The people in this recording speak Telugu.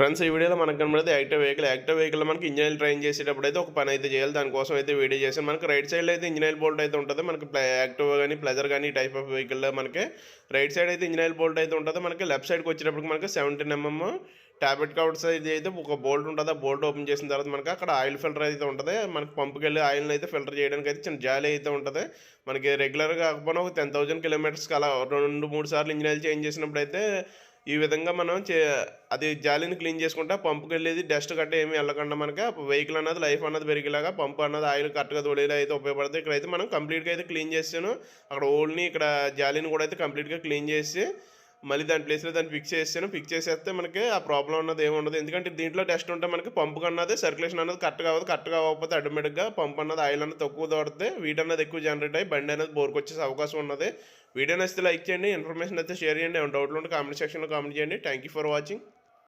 ఫ్రెండ్స్ ఈ వీడియోలో మనకు కనబడేది యాక్టివ్ వెహికల్. యాక్టివ్ వెహికల్ మనకి ఇంజనీర్ ట్రైన్ చేసేటప్పుడు అయితే ఒక పని అయితే చేయాలి. దానికోసం అయితే వీడియో చేసాను మనకి రైట్ సైడ్లో అయితే ఇంజనీర్ బోల్ట్ అయితే ఉంటుంది. మనకి యాక్టివ్ కానీ ప్లెజర్ కానీ టైప్ ఆఫ్ వెహికల్లో మనకి రైట్ సైడ్ అయితే ఇంజనీర్ బోల్ట్ అయితే ఉంటుంది. మనకి లెఫ్ట్ సైడ్కి వచ్చేటప్పటికి మనకి సెవెంటీన్ ఎంఎం టాబ్లెట్ కవర్స్ అయితే అయితే ఒక బోల్ట్ ఉంటుంది. ఆ బోల్ట్ ఓపెన్ చేసిన తర్వాత మనకి అక్కడ ఆయిల్ ఫిల్టర్ అయితే ఉంటుంది. మనకి పంపుకి వెళ్ళి ఆయిల్ని అయితే ఫిల్టర్ చేయడానికి అయితే చిన్న జాలి అయితే ఉంటుంది. మనకి రెగ్యులర్గా కాకపోయినా ఒక టెన్ థౌసండ్ కిలోమీటర్స్కి అలా రెండు మూడు సార్లు ఇంజనీర్ చేంజ్ చేసినప్పుడు అయితే ఈ విధంగా మనం చే అది జాలిని క్లీన్ చేసుకుంటే పంపుకి వెళ్ళేది డస్ట్ గట్ట ఏమి వెళ్ళకుండా మనకి వెహికల్ అన్నది లైఫ్ అన్నది పెరిగేలాగా పంపు అన్నది ఆయిల్ కరెక్ట్గా తోడేలా అయితే ఉపయోగపడుతుంది ఇక్కడైతే మనం కంప్లీట్గా అయితే క్లీన్ చేసాను అక్కడ ఓల్ని ఇక్కడ జాలిని కూడా అయితే కంప్లీట్గా క్లీన్ చేసి మళ్ళీ దాని ప్లేస్లో దాన్ని ఫిక్స్ చేసాను ఫిక్స్ చేసేస్తే మనకి ఆ ప్రాబ్లం అన్నది ఏమి ఉండదు. ఎందుకంటే దీంట్లో డస్ట్ ఉంటే మనకి పంపు అన్నది సర్క్యులేషన్ అన్నది కరెక్ట్ అవ్వదు కరెక్ట్ కావకపోతే ఆటోమేటిక్గా పంప్ అన్నది ఆయిల్ అన్నది తక్కువ దొరితే వీటి అన్నది ఎక్కువ జనరేట్ అయ్యి బండి అనేది బోర్కు వచ్చేసే అవకాశం ఉన్నది. వీడియో నచ్చితే లైక్ చేయండి. ఇన్ఫర్మేషన్ అయితే షేర్ చేయండి. ఏమైనా డౌట్లు ఉంటే కామెంట్ సెక్షన్లో కామెంట్ చేయండి. Thank you for watching